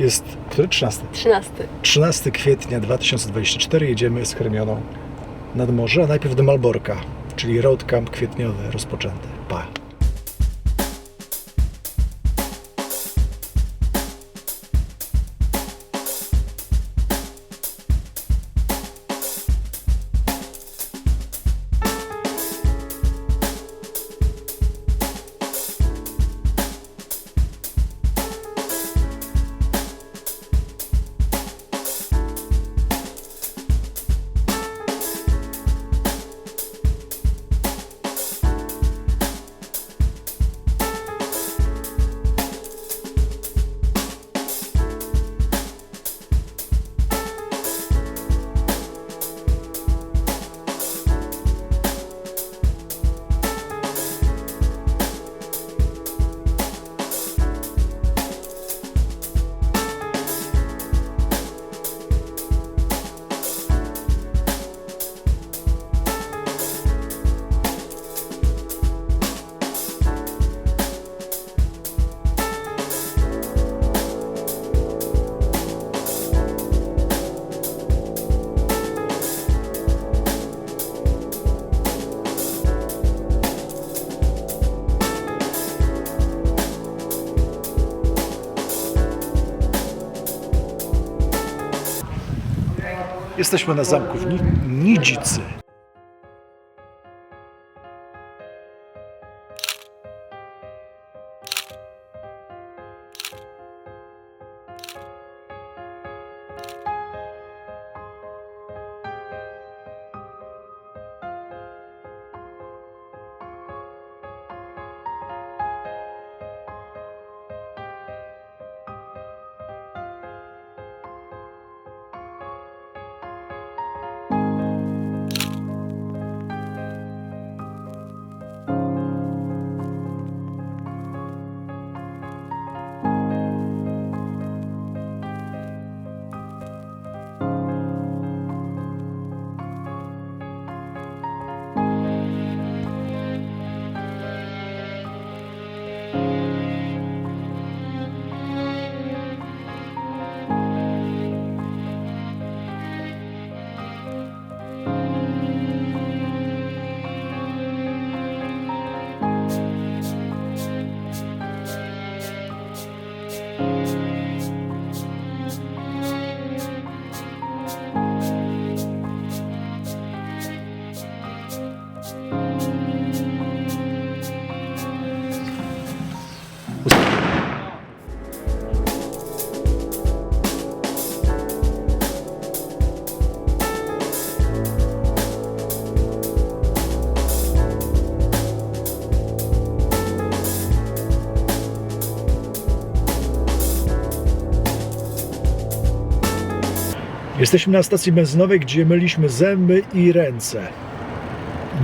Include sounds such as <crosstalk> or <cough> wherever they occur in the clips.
Jest który? 13. 13. 13 kwietnia 2024 jedziemy z Hermioną nad morze, a najpierw do Malborka, czyli road camp kwietniowy rozpoczęty. Pa! Jesteśmy na zamku w Ni- Nidzicy. Jesteśmy na stacji benzynowej, gdzie myliśmy zęby i ręce.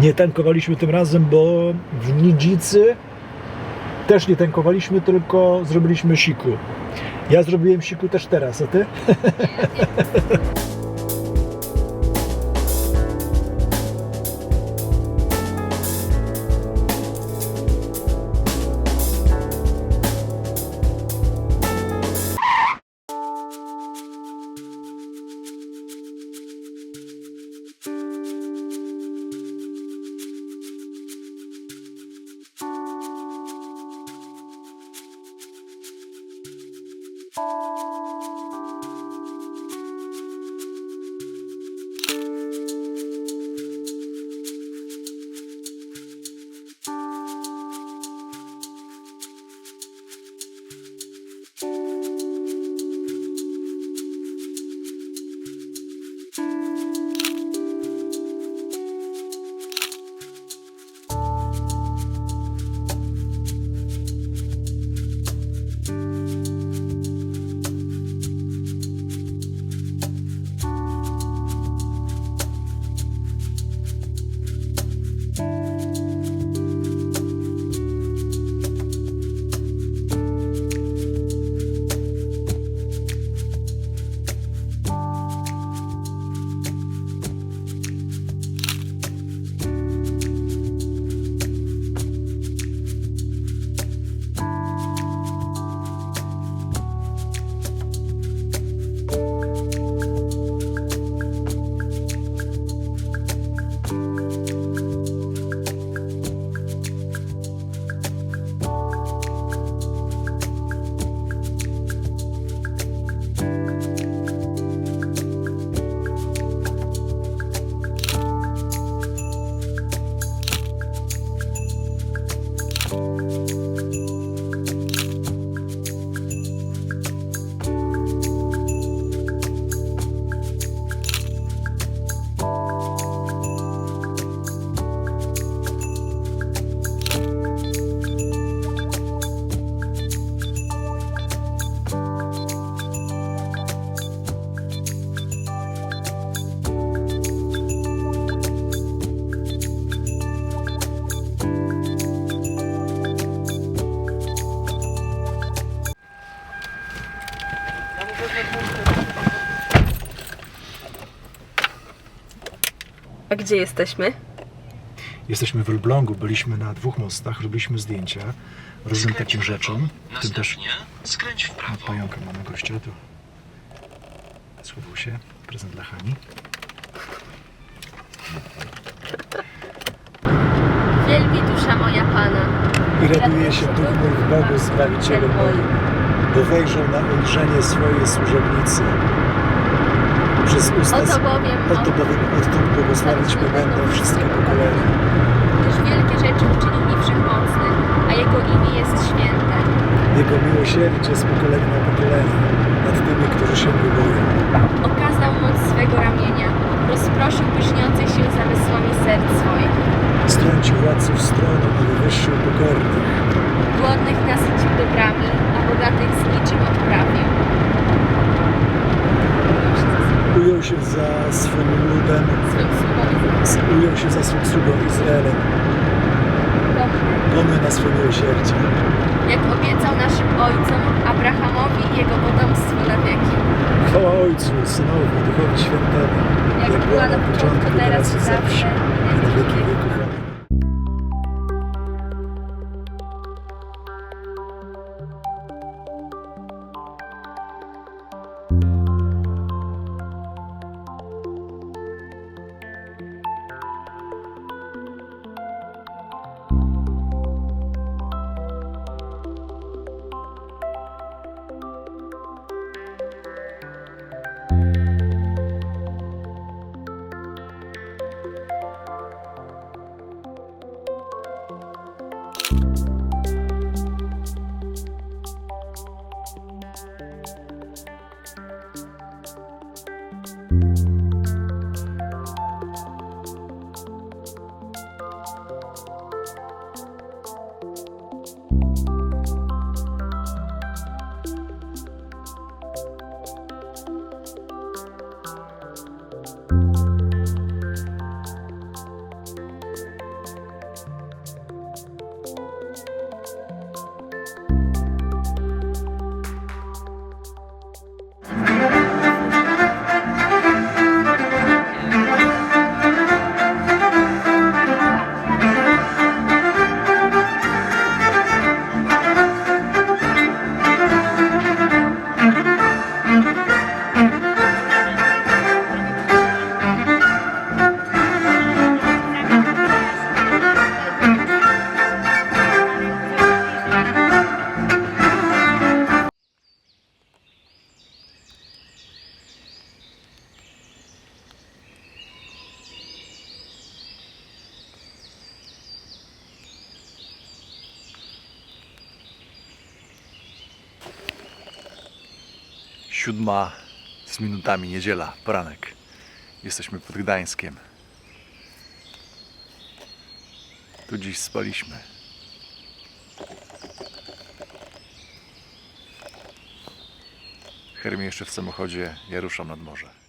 Nie tankowaliśmy tym razem, bo w Nidzicy też nie tankowaliśmy, tylko zrobiliśmy siku. Ja zrobiłem siku też teraz, a ty? <laughs> gdzie jesteśmy? Jesteśmy w Elblągu, byliśmy na dwóch mostach, robiliśmy zdjęcia różnym takim rzeczom, w tym też Następnie skręć w prawo. pająka mamy gościa, tu schował się, prezent dla Hani. Wielbi dusza moja Pana. I raduje się duch mój w Bogu Zbawicielu moim, bo wejrzał na ulżenie swojej służebnicy. Przez usta Oto bowiem Oto bowiem odtąd błogosławić mnie będą wszystkie pokolenia. gdyż wielkie rzeczy uczynił mi wszechmocny, a Jego imię jest święte. Jego miłosierdzie z pokolenia na pokolenie nad tymi, którzy się go boją. Okazał moc swego ramienia, rozproszył pyszniących się zamysłami serc swoich. Strącił władców stronu, a wywyższył pokornych. Głodnych nasycił dobrami, a bogatych z niczym odprawił. Ujął się za swym ludem, ujął się za swym sługą Izraelem. Pomny na swoje miłosierdzie. jak obiecał naszym ojcom, Abrahamowi i jego potomstwu na wieki. Chwała Ojcu, Synowi, Duchowi Świętemu. Jak była na początku, teraz i zawsze, na wieki Siódma z minutami, niedziela, poranek. Jesteśmy pod Gdańskiem. Tu dziś spaliśmy. Hermie jeszcze w samochodzie, ja ruszam nad morze.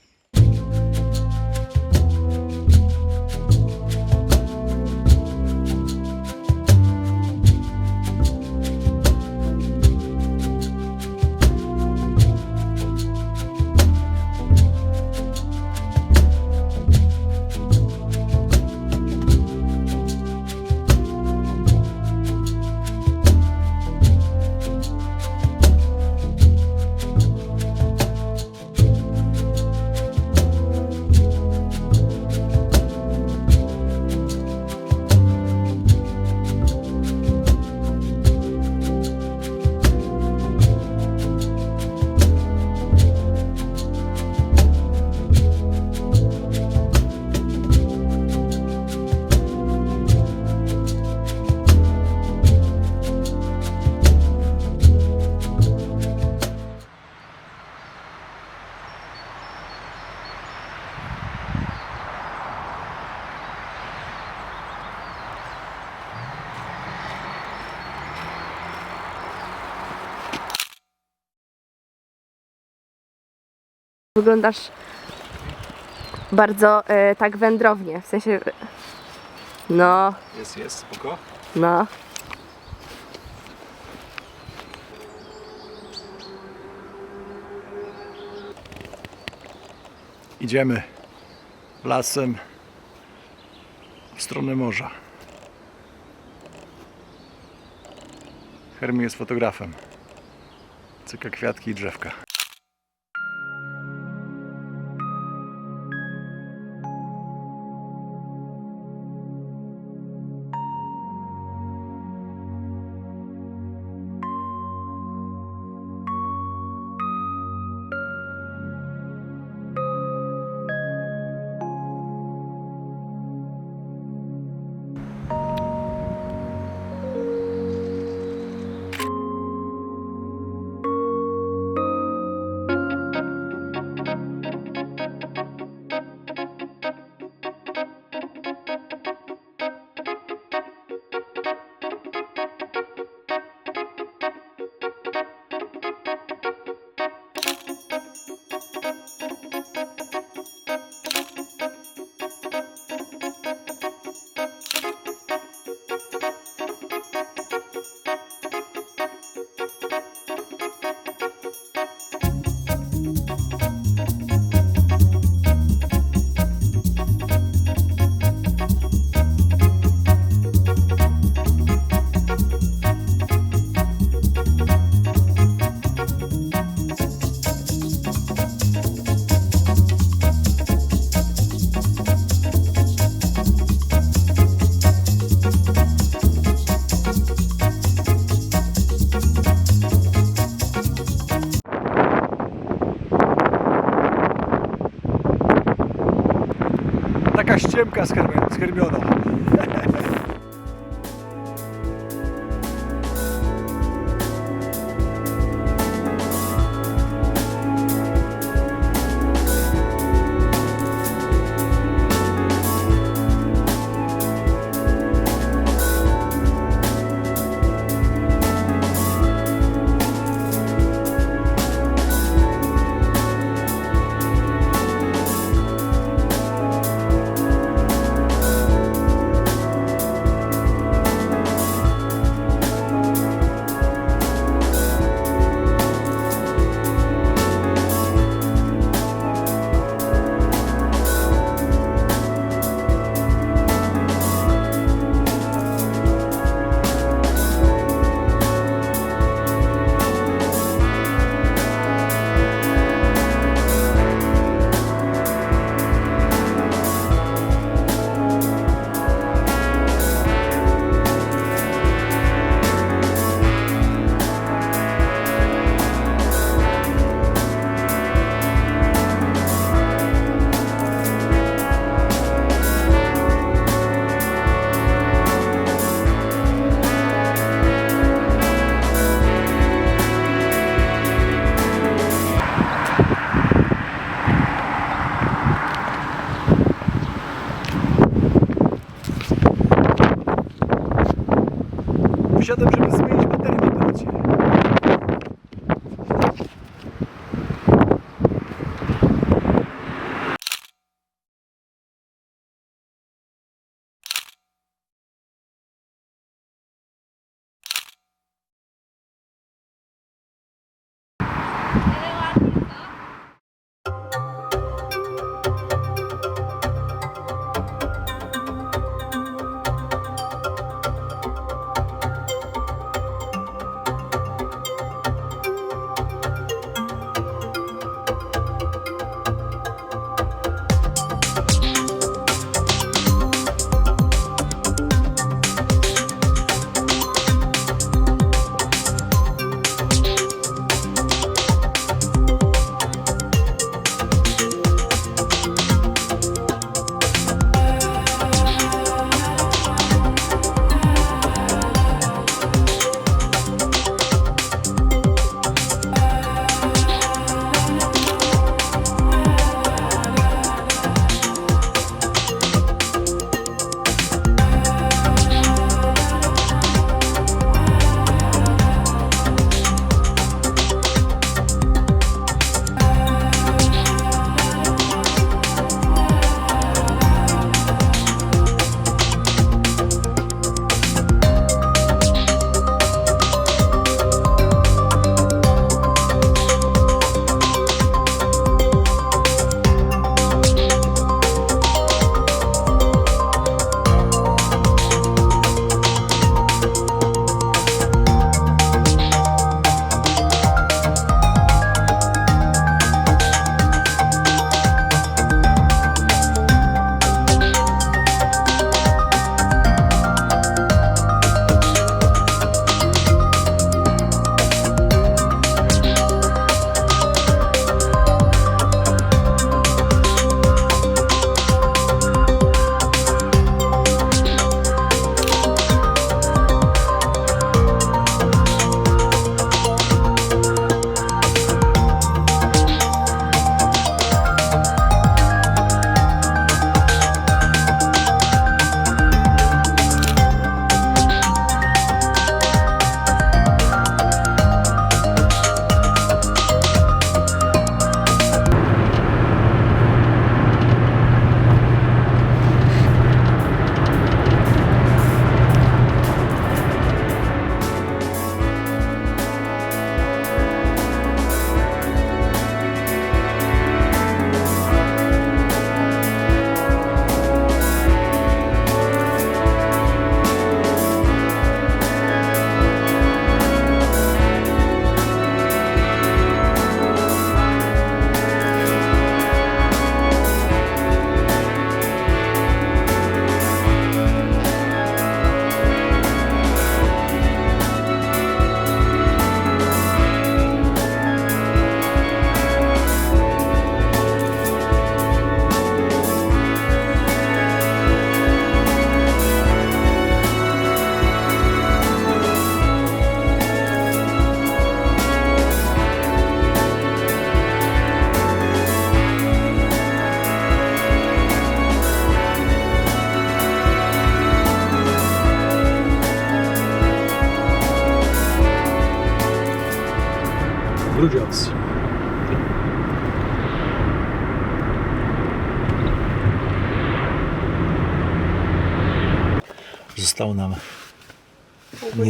Wyglądasz bardzo e, tak wędrownie, w sensie... No, Jest, jest, spoko. no. Idziemy lasem w stronę morza. Hermi jest fotografem. Cyka kwiatki i drzewka. Z Hermioną.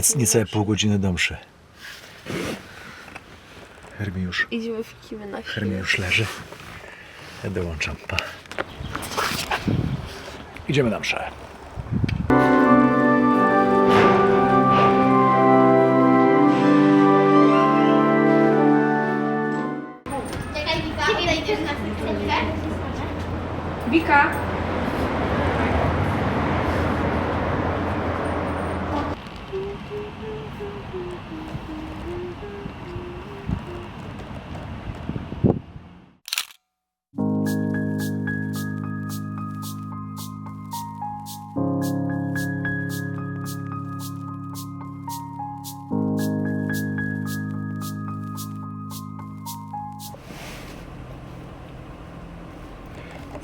Nic, niecałe pół godziny do mszy. Hermi już, Idziemy w Kimy na Hermi już leży. Ja dołączam. Pa. Idziemy na mszę. Czekaj, Wika, odejdziesz na chwilkę. Wika!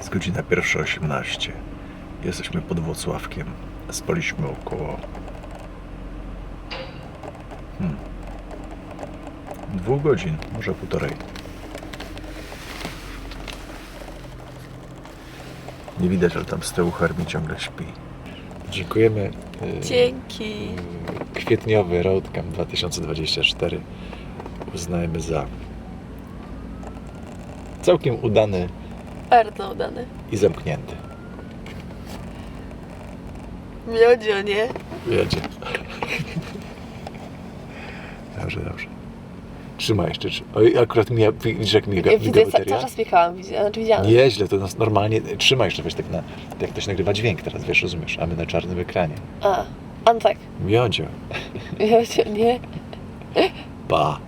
Jest godzina pierwsza 18. Jesteśmy pod Włocławkiem. Spaliśmy około hmm, dwóch godzin, może półtorej. Nie widać, ale tam z tyłu Hermi ciągle śpi. Dziękujemy. y, Dzięki. Kwietniowy Roadcamp 2024 uznajemy za całkiem udany Bardzo udany. i zamknięty. Miodzio, nie? Jedzie. Dobrze, dobrze. Trzymaj jeszcze. Oj, akurat mi, widzisz jak miga, Ja widzę, cały bateria? czas pikałam, widzi- znaczy widziałam. Nieźle, to nas normalnie... Trzymaj jeszcze, wiesz, tak na... Jak ktoś nagrywa dźwięk teraz, wiesz, rozumiesz? A my na czarnym ekranie. A, a tak. Miodzio. Miodzio, nie? Pa.